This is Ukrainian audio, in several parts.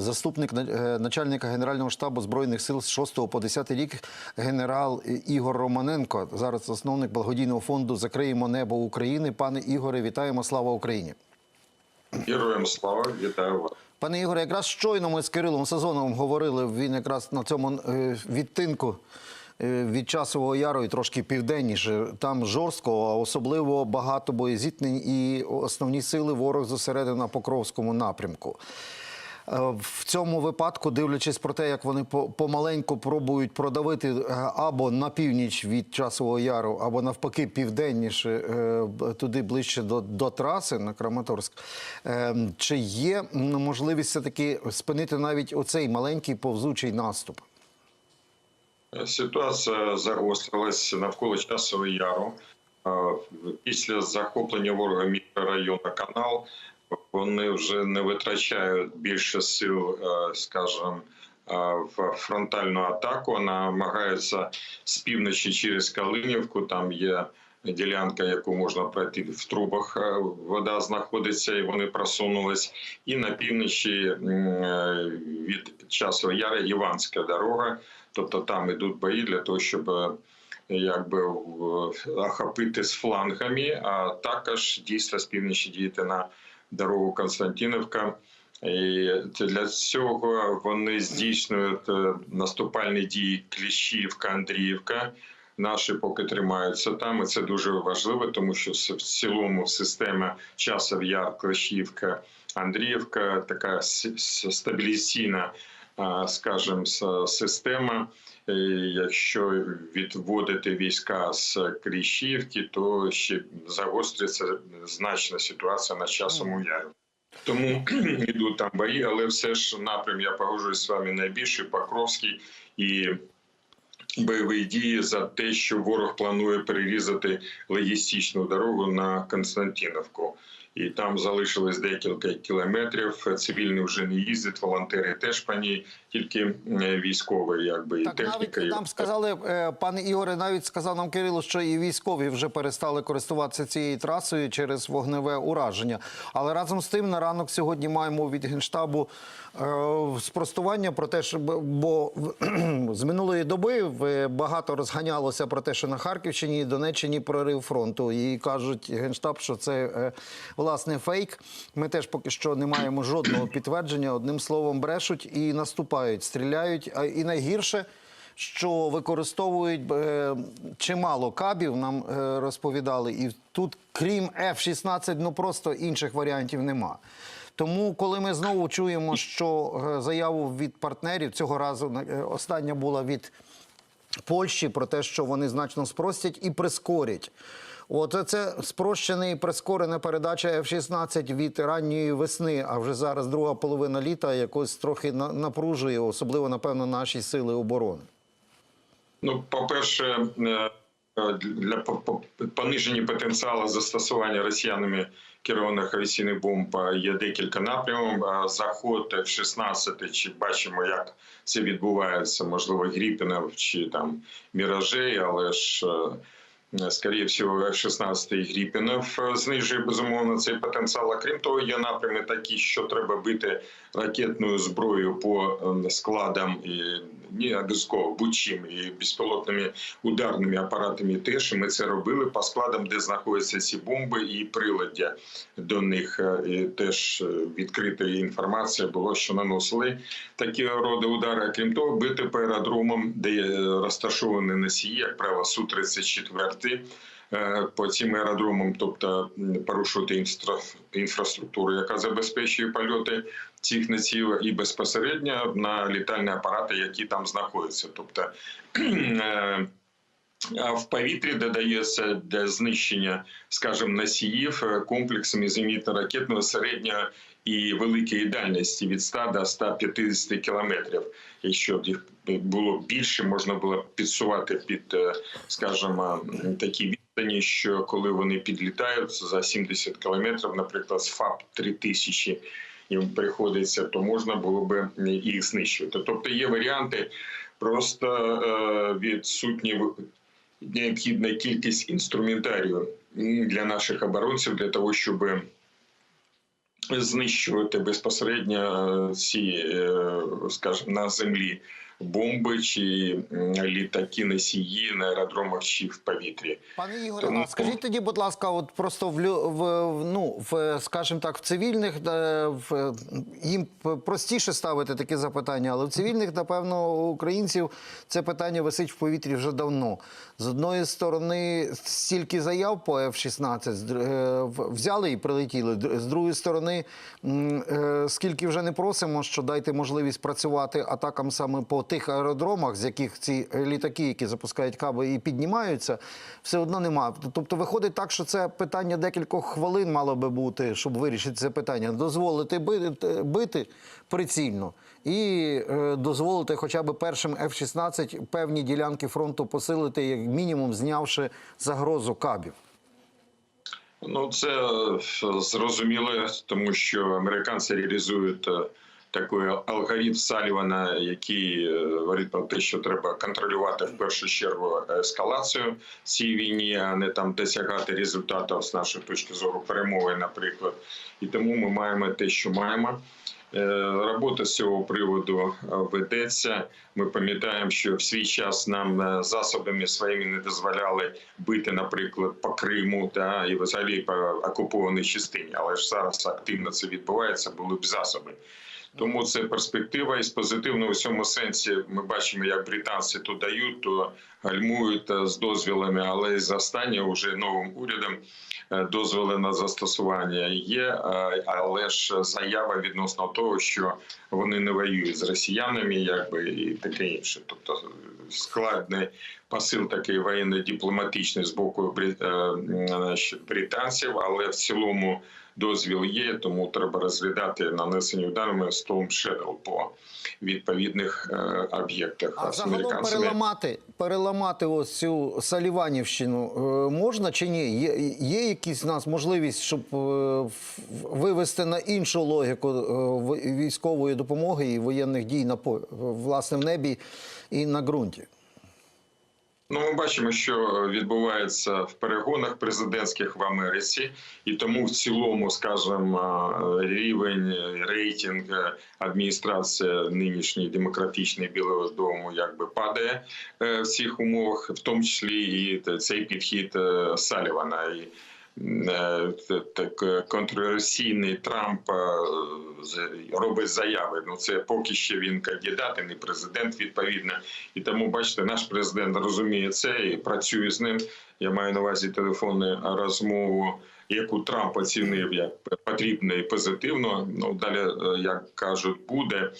Заступник е, начальника Генерального штабу Збройних сил з 6 по 10 рік генерал е, Ігор Романенко, зараз засновник благодійного фонду Закриємо небо України. Пане Ігоре, вітаємо! Слава Україні! Героям слава, вітаю вас. Пане Ігоре, якраз щойно ми з Кирилом Сезоновим говорили. Він якраз на цьому е, відтинку від часового яру і трошки південніше. Там жорстко, а особливо багато боєзіткнень і основні сили ворог зосередив на Покровському напрямку. Е, В цьому випадку, дивлячись про те, як вони помаленьку пробують продавити е, або на північ від часового яру, або навпаки південніше, е, туди ближче до, до траси на Краматорськ. Чи є можливість все-таки спинити навіть оцей маленький повзучий наступ? Ситуація загострилась навколо часового яру. Після захоплення ворога мікрорайону канал вони вже не витрачають більше сил, е, скажімо, е, в фронтальну атаку. Намагаються з півночі через Калинівку. Там є ділянка, яку можна пройти в трубах. е, Вода знаходиться, і вони просунулись. І на півночі від часового яра Іванська дорога. Тобто там ідуть бої для того, щоб якби охопити з флангами, а також дійсно з півночі діяти на дорогу Константинівка. І для цього вони здійснюють е, наступальні дії Кліщівка, Андріївка. Наші поки тримаються там, і це дуже важливо, тому що в цілому система часов яр, Кліщівка, Андріївка така стабілізаційна, скажімо, система. І Якщо відводити війська з Кліщівки, то ще загостриться значна ситуація на часовому ярі. Тому йдуть там бої, але все ж напрям, я погоджуюсь з вами найбільший Покровський і бойові дії за те, що ворог планує перерізати логістичну дорогу на Константиновку. І там залишилось декілька кілометрів. Цивільні вже не їздять, волонтери теж по ній, тільки е, військові, якби і Так техніка. навіть нам сказали, е, пане Ігоре, навіть сказав нам Кирило, що і військові вже перестали користуватися цією трасою через вогневе ураження. Але разом з тим на ранок сьогодні маємо від генштабу е, спростування про те, що бо з минулої доби в- багато розганялося про те, що на Харківщині і Донеччині прорив фронту. І кажуть генштаб, що це е, власне фейк. Ми теж поки що не маємо жодного підтвердження. Одним словом, брешуть і наступають, стріляють. А і найгірше. Що використовують е, чимало кабів, нам е, розповідали, і тут, крім F-16, ну просто інших варіантів нема. Тому, коли ми знову чуємо, що е, заяву від партнерів цього разу остання була від Польщі про те, що вони значно спростять і прискорять. От це спрощена і прискорена передача F-16 від ранньої весни, а вже зараз друга половина літа якось трохи напружує, особливо, напевно, наші сили оборони. Ну, е, для по- по- пониження потенціалу застосування росіянами керованих авіаційних бомб е, є декілька напрямів. Е, Заход F-16, чи бачимо, як це відбувається, можливо, Гріпінов чи там Міражей, але ж. Е, Скоріше всього, F-16 Гріпінов е, знижує безумовно цей потенціал. А крім того, є напрями такі, що треба бити ракетною зброєю по е, складам не обов'язково будь-чим і безпілотними ударними апаратами. Теж ми це робили по складам, де знаходяться ці бомби і приладдя до них. І теж е, відкрита інформація було, що наносили такі роди удари. Крім того, бити по аеродромам, де е, розташовані носії, як правило, су 34 е, по цим аеродромам, тобто порушувати інфраструктуру, яка забезпечує польоти цих носіїв, і безпосередньо на літальні апарати, які там знаходяться. Тобто е, в повітрі додається для знищення, скажімо, носіїв е, комплексами зенітно-ракетного середнього і великої дальності від 100 до 150 кілометрів. Якщо їх було більше, можна було підсувати під, е, скажімо, такі відстані, що коли вони підлітають за 70 кілометрів, наприклад, з ФАП 3000 їм приходиться, то можна було би їх знищувати. Тобто є варіанти просто е, відсутні необхідна кількість інструментарію для наших оборонців для того, щоб знищувати безпосередньо е, ці, е, скажімо, на землі бомби чи літаки носії на аеродромах чи в повітрі. Пане Ігоре, Тому- а скажіть тоді, будь ласка, от просто в, в ну в скажімо так, в цивільних в їм простіше ставити такі запитання, але в цивільних, напевно, у українців це питання висить в повітрі вже давно. З одної сторони, стільки заяв по F-16 з др- е, взяли і прилетіли. З другої сторони, е, скільки вже не просимо, що дайте можливість працювати атакам саме по тих аеродромах, з яких ці літаки, які запускають каби і піднімаються, все одно немає. Тобто виходить так, що це питання декількох хвилин мало би бути, щоб вирішити це питання. Дозволити бити, прицільно і е, дозволити хоча б першим F-16 певні ділянки фронту посилити, як мінімум, знявши загрозу кабів. Ну, це е, зрозуміло, тому що американці реалізують е, такий алгоритм Салівана, який е, говорить про те, що треба контролювати в першу чергу ескалацію цій війні, а не там досягати результатів з нашої точки зору перемоги, наприклад. І тому ми маємо те, що маємо. Е, Робота з цього приводу е, ведеться. Ми пам'ятаємо, що в свій час нам засобами своїми не дозволяли бити, наприклад, по Криму та і взагалі по окупованій частині. Але ж зараз активно це відбувається, були б засоби. Тому це перспектива і з позитивного в цьому сенсі ми бачимо, як британці то дають, то гальмують е, з дозвілами, але з останнього вже новим урядом е, дозволи на застосування є, е, але ж заява відносно того, що вони не воюють з росіянами, якби і таке інше. Тобто складний посил такий воєнно-дипломатичний з боку брит- британців, але в цілому дозвіл є, тому треба розглядати нанесення ударами Storm Shadow по відповідних е, об'єктах А загалом американцями. переламати, переламати ось цю Саліванівщину е, можна чи ні? Є, є якісь у нас можливість, щоб е, вивести на іншу логіку військової допомоги і воєнних дій на власне в небі і на ґрунті? Ну, ми бачимо, що відбувається в перегонах президентських в Америці, і тому в цілому, скажімо, рівень рейтинг адміністрації нинішньої демократичної Білого Дому якби падає е, в цих умовах, в тому числі і цей підхід е, Салівана. Так е, контроверсійний Трамп е, робить заяви. Ну це поки ще він кандидат, і не президент відповідно. І тому бачите, наш президент розуміє це і працює з ним. Я маю на увазі телефонну розмову, яку Трамп оцінив як потрібно і позитивно. Ну далі, е, як кажуть, буде.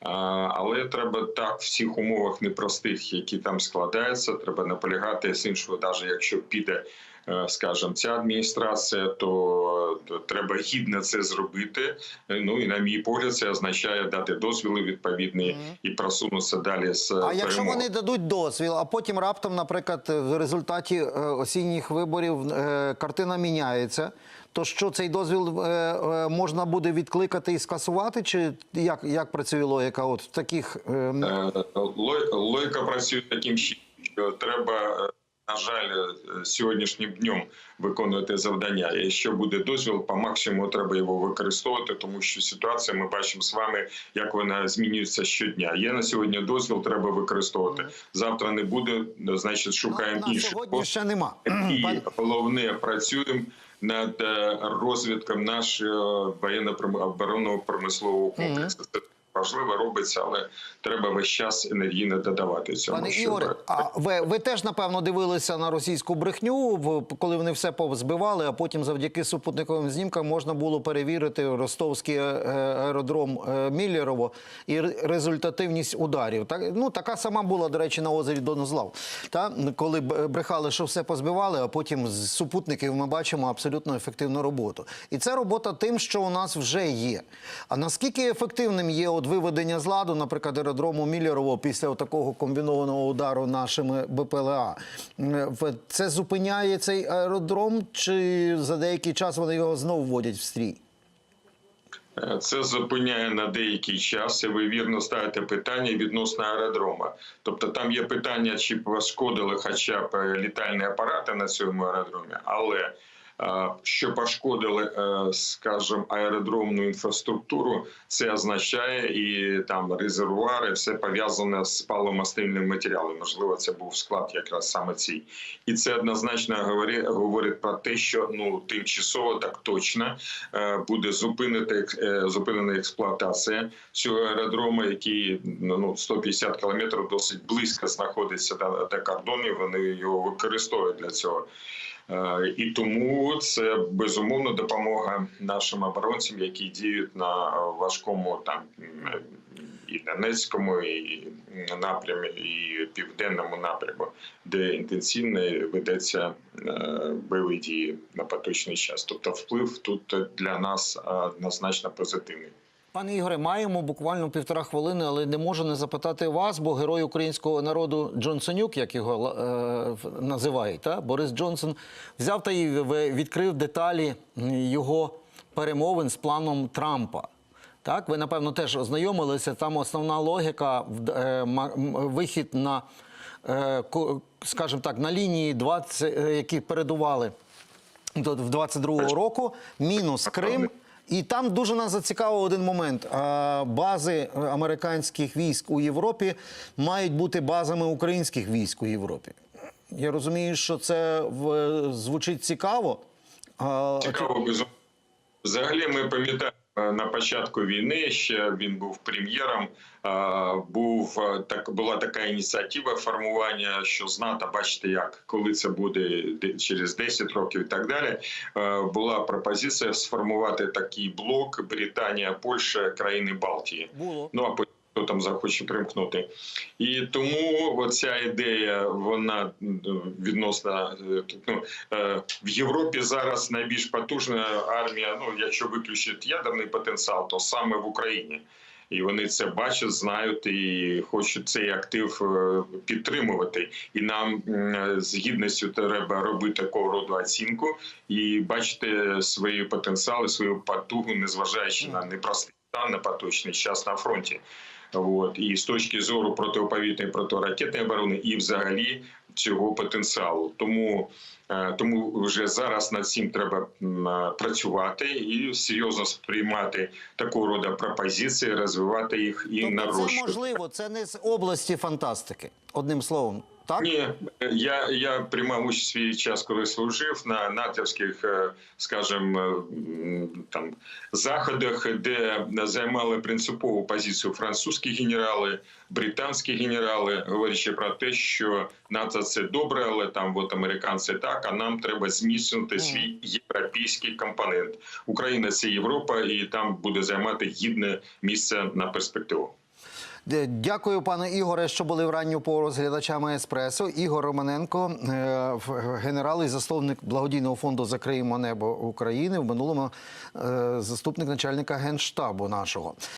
Але треба так в цих умовах непростих, які там складаються. Треба наполягати з іншого, навіть якщо піде. Е, Скажем, ця адміністрація, то, то треба гідно це зробити. Е, Ну і на мій погляд, це означає дати дозвіли відповідні і просунутися далі з А якщо вони дадуть дозвіл, а потім раптом, наприклад, в результаті е, осінніх виборів е, картина міняється, то що цей дозвіл е, е, можна буде відкликати і скасувати? Чи як, як працює логіка? От в таких е, м- Е, лой- Логіка працює таким чином, що треба, е, на жаль, е, сьогоднішнім днем виконувати завдання. І Якщо буде дозвіл, по максимуму треба його використовувати, тому що ситуація ми бачимо з вами, як вона змінюється щодня. Є на сьогодні дозвіл, треба використовувати. Завтра не буде, значить шукаємо на інший сьогодні ще нема. і головне працюємо над е, розвитком нашого воєнно-оборонного промислового комплексу. Це важливо робиться, але треба весь час енергійно додавати цьому. Пане щоб- Ігоре, а ви, ви теж напевно дивилися на російську брехню, коли вони все позбивали, а потім завдяки супутниковим знімкам можна було перевірити ростовський е, аеродром е, Міллєрово і результативність ударів. Так, ну, така сама була, до речі, на озері Донозлав. Та? Коли брехали, що все позбивали, а потім з супутників ми бачимо абсолютно ефективну роботу. І це робота тим, що у нас вже є. А наскільки ефективним є от виведення з ладу, наприклад, аеродрому Міллєрово після такого комбінованого удару нашими БПЛА? Це зупиняє цей аеродром, чи за деякий час вони його знову вводять в стрій? Е, Це зупиняє на деякий час. І ви вірно ставите питання відносно аеродрома. Тобто там є питання, чи пошкодили хоча б е, літальні апарати на цьому аеродромі, але що пошкодили, е, скажімо, аеродромну інфраструктуру, це означає і там резервуари, все пов'язане з паломастильним матеріалом. Можливо, це був склад якраз саме цей. І це однозначно говорить, говорить про те, що ну тимчасово так точно е, буде зупинити е, зупинена експлуатація цього аеродрому, який ну 150 кілометрів досить близько знаходиться до, до кордонів. Вони його використовують для цього. Е, І тому це безумовно допомога нашим оборонцям, які діють на важкому там і Донецькому, і напрямі, і південному напряму, де інтенсивно ведеться е, бойові дії на поточний час. Тобто вплив тут для нас е, однозначно позитивний. Пане Ігоре, маємо буквально півтора хвилини, але не можу не запитати вас, бо герой українського народу Джонсонюк, як його е, називають, та? Борис Джонсон, взяв та й відкрив деталі його перемовин з планом Трампа. Так, ви напевно теж ознайомилися. Там основна логіка е, вихід на, е, скажімо так, на лінії 20, е, які передували до в 22-го року, мінус Крим. І там дуже нас зацікавив один момент. Бази американських військ у Європі мають бути базами українських військ у Європі. Я розумію, що це звучить цікаво. Цікаво безумовно. Взагалі, ми пам'ятаємо на початку війни. Ще він був прем'єром. е, Був е, так була така ініціатива формування, що з НАТО, бачите, як коли це буде через 10 років і так далі. е, Була пропозиція сформувати такий блок Британія, Польща, країни Балтії. Було. Ну а потім хто там захоче примкнути. І тому оця ідея, вона м, відносно е, ну, е, в Європі зараз найбільш потужна армія. Ну, якщо виключити ядерний потенціал, то саме в Україні. І вони це бачать, знають і хочуть цей актив е, підтримувати. І нам з гідністю треба робити такого роду оцінку і бачити свої потенціали, свою потугу, незважаючи на непростий стан на поточний час на фронті. От і з точки зору протиповітряної протиракетної оборони, і взагалі цього потенціалу. Тому, е, тому вже зараз над цим треба е, працювати і серйозно сприймати такого роду пропозиції, розвивати їх і Тобто це можливо, це не з області фантастики. Одним словом, так? Ні, я, я приймав участь свій час, коли служив на натівських, е, скажімо, там заходах, де займали принципову позицію французькі генерали, британські генерали, говорячи про те, що НАТО це добре, але там от американці так. А нам треба зміцнити свій європейський компонент. Україна це Європа, і там буде займати гідне місце на перспективу. Де- Дякую, пане Ігоре, що були в ранню пору з глядачами Еспресо. Ігор Романенко, е, генерал і засновник благодійного фонду Закриємо небо України. В минулому е, заступник начальника генштабу нашого.